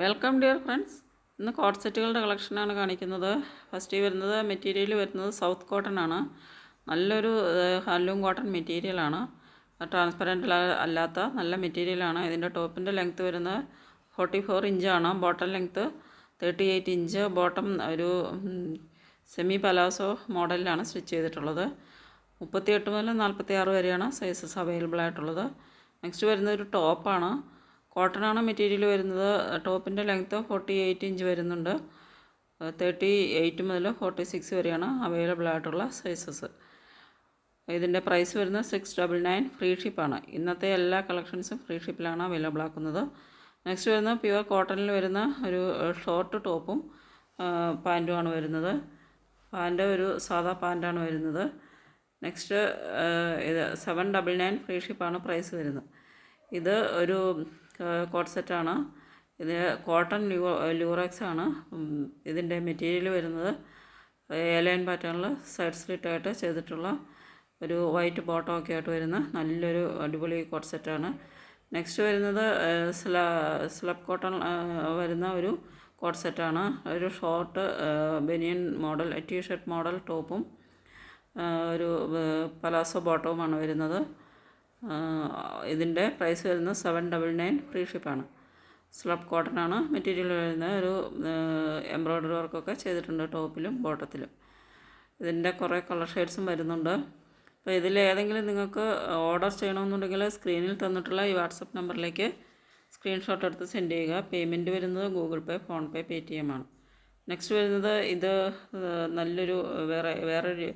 Welcome dear friends ഇന്ന് coat സെറ്റുകളുടെ കളക്ഷനാണ് കാണിക്കുന്നത്. ഫസ്റ്റ് വരുന്നത് മെറ്റീരിയൽ വരുന്നത് സൗത്ത് കോട്ടൺ ആണ്. നല്ലൊരു ഹല്ലൂം കോട്ടൺ മെറ്റീരിയലാണ് ട്രാൻസ്പെറന്റ് അല്ലാത്ത നല്ല മെറ്റീരിയലാണ് ഇതിന്റെ ടോപ്പിന്റെ ലെങ്ത്ത് വരുന്നത് ഫോർട്ടി ഫോർ ഇഞ്ചാണ് bottom length thirty eight inch bottom ഒരു സെമി പലാസോ മോഡലിലാണ് സ്റ്റിച്ച് ചെയ്തിട്ടുള്ളത്. മുപ്പത്തിയെട്ട് മുതൽ നാൽപ്പത്തി ആറ് വരെയാണ് സൈസസ് അവൈലബിൾ ആയിട്ടുള്ളത്. നെക്സ്റ്റ് വരുന്നത് ഒരു ടോപ്പാണ് കോട്ടണാണ് മെറ്റീരിയൽ വരുന്നത്. ടോപ്പിന്റെ ലെങ്ത്ത് ഫോർട്ടി എയ്റ്റ് ഇഞ്ച് വരുന്നുണ്ട്. തേർട്ടി എയ്റ്റ് മുതൽ ഫോർട്ടി സിക്സ് വരെയാണ് അവൈലബിൾ ആയിട്ടുള്ള സൈസസ് ഇതിന്റെ പ്രൈസ് വരുന്നത് സിക്സ് ഡബിൾ നയൻ ഫ്രീ ഷിപ്പാണ് ഇന്നത്തെ എല്ലാ കളക്ഷൻസും ഫ്രീ ഷിപ്പിലാണ് അവൈലബിൾ ആക്കുന്നത്. നെക്സ്റ്റ് വരുന്ന പ്യുവർ കോട്ടണിൽ വരുന്ന ഒരു ഷോർട്ട് ടോപ്പും പാന്റുമാണ് വരുന്നത്. പാന്റ് ഒരു സാധാ പാന്റാണ് വരുന്നത്. നെക്സ്റ്റ് ഇത് സെവൻ ഡബിൾ നയൻ ഫ്രീ ഷിപ്പാണ് പ്രൈസ് വരുന്നത്. ഇത് ഒരു കോട്ട് സെറ്റാണ്. ഇത് കോട്ടൺ ലൂ ലൂറക്സ് ആണ്. ഇതിന്റെ മെറ്റീരിയൽ വരുന്നത് ഏലൈൻ പാറ്റേണിൽ സൈഡ് സ്ലിറ്റായിട്ട് ചെയ്തിട്ടുള്ള ഒരു വൈറ്റ് ബോട്ടം ഒക്കെ ആയിട്ട് വരുന്ന നല്ലൊരു അടിപൊളി കോട്ട് സെറ്റാണ്. നെക്സ്റ്റ് വരുന്നത് സ്ല സ്ലബ് കോട്ടൺ വരുന്ന ഒരു കോട്ട് സെറ്റാണ്. ഒരു short banian model T shirt model ടോപ്പും ഒരു പലാസോ ബോട്ടവുമാണ് വരുന്നത്. ഇതിന്റെ പ്രൈസ് വരുന്നത് സെവൻ ഡബിൾ നയൻ ഫ്രീ ഷിപ്പാണ് സ്ലബ് കോട്ടൺ ആണ് മെറ്റീരിയൽ വരുന്നത്. ഒരു എംബ്രോയ്ഡറി വർക്കൊക്കെ ചെയ്തിട്ടുണ്ട് ടോപ്പിലും ബോട്ടത്തിലും ഇതിന്റെ കുറേ കളർ ഷെയ്ഡ്സും വരുന്നുണ്ട്. അപ്പോൾ ഇതിൽ ഏതെങ്കിലും നിങ്ങൾക്ക് ഓർഡർ ചെയ്യണമെന്നുണ്ടെങ്കിൽ സ്ക്രീനിൽ തന്നിട്ടുള്ള ഈ വാട്സപ്പ് നമ്പറിലേക്ക് സ്ക്രീൻഷോട്ട് എടുത്ത് സെൻഡ് ചെയ്യുക. പേയ്മെന്റ് വരുന്നത് Google pay PhonePe Paytm ആണ്. നെക്സ്റ്റ് വരുന്നത് ഇത് നല്ലൊരു വേറെ വേറൊരു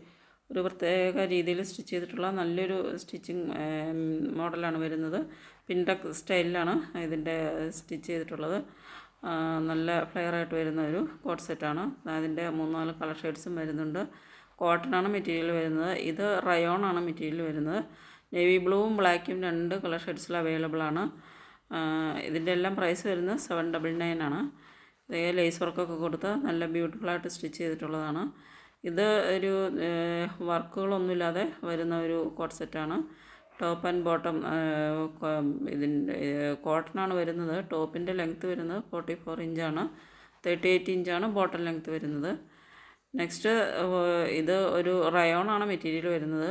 ഒരു പ്രത്യേക രീതിയിൽ സ്റ്റിച്ച് ചെയ്തിട്ടുള്ള നല്ലൊരു സ്റ്റിച്ചിങ് മോഡലാണ് വരുന്നത്. പിൻഡക് സ്റ്റൈലിലാണ് ഇതിന്റെ സ്റ്റിച്ച് ചെയ്തിട്ടുള്ളത്. നല്ല ഫ്ലെയർ ആയിട്ട് വരുന്ന ഒരു കോട്ട് സെറ്റാണ് അതിന്റെ മൂന്നാൽ കളർ ഷെയ്ഡ്സും വരുന്നുണ്ട്. കോട്ടണാണ് മെറ്റീരിയൽ വരുന്നത്. ഇത് റയോൺ ആണ് മെറ്റീരിയൽ വരുന്നത്. നേവി ബ്ലൂവും ബ്ലാക്കും രണ്ട് കളർ ഷെയ്ഡ്സിൽ അവൈലബിൾ ആണ്. ഇതിന്റെ എല്ലാം പ്രൈസ് വരുന്നത് സെവൻ ഡബിൾ നയൻ ആണ്. ലേസ് വർക്കൊക്കെ കൊടുത്ത് നല്ല ബ്യൂട്ടിഫുള്ളായിട്ട് സ്റ്റിച്ച് ചെയ്തിട്ടുള്ളതാണ്. ഇത് ഒരു വർക്കുകളൊന്നുമില്ലാതെ വരുന്ന ഒരു കോട്ട് സെറ്റാണ്. ടോപ്പ് ആൻഡ് ബോട്ടം ഇതിന്റെ കോട്ടനാണ് വരുന്നത്. ടോപ്പിന്റെ ലെങ്ത്ത് വരുന്നത് ഫോർട്ടി ഫോർ ഇഞ്ചാണ്. തേർട്ടി എയ്റ്റ് ഇഞ്ചാണ് ബോട്ടം ലെങ്ത്ത് വരുന്നത്. നെക്സ്റ്റ് ഇത് ഒരു റയോണാണ് മെറ്റീരിയൽ വരുന്നത്.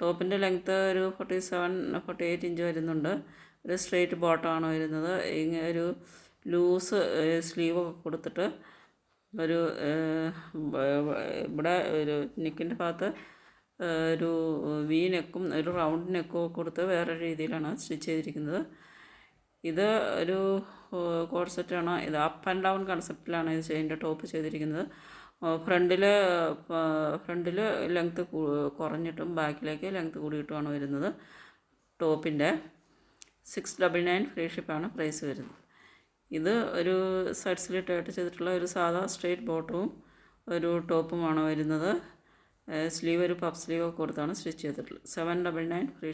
ടോപ്പിന്റെ ലെങ്ത്ത് ഒരു forty seven forty eight inch വരുന്നുണ്ട്. ഒരു സ്ട്രെയിറ്റ് ബോട്ടമാണ് വരുന്നത്. ഇങ്ങനെ ഒരു ലൂസ് സ്ലീവ് കൊടുത്തിട്ട് ഒരു ഇവിടെ ഒരു നെക്കിന്റെ ഭാഗത്ത് ഒരു വി നെക്കും ഒരു റൗണ്ട് നെക്കും കൊടുത്ത് വേറെ രീതിയിലാണ് സ്റ്റിച്ച് ചെയ്തിരിക്കുന്നത്. ഇത് ഒരു കോൺസെപ്റ്റാണ് ഇത് അപ്പ് ആൻഡ് ഡൗൺ കൺസെപ്റ്റിലാണ് ഇത് ഇതിന്റെ ടോപ്പ് ചെയ്തിരിക്കുന്നത്. ഫ്രണ്ടിൽ ഫ്രണ്ടിൽ ലെങ്ത്ത് കുറഞ്ഞിട്ടും ബാക്കിലേക്ക് ലെങ്ത്ത് കൂടിയിട്ടുമാണ് വരുന്നത്. ടോപ്പിന്റെ സിക്സ് ഡബിൾ നയൻ ഫ്രീ ഷിപ്പാണ് പ്രൈസ് വരുന്നത്. ഇത് ഒരു സൈഡ് സ്ലിറ്റായിട്ട് ചെയ്തിട്ടുള്ള ഒരു സാധാ സ്ട്രെയിറ്റ് ബോട്ടവും ഒരു ടോപ്പുമാണ് വരുന്നത്. സ്ലീവ് ഒരു പഫ് സ്ലീവ് കൊടുത്താണ് സ്റ്റിച്ച് ചെയ്തിട്ടുള്ളത്. Seven double nine free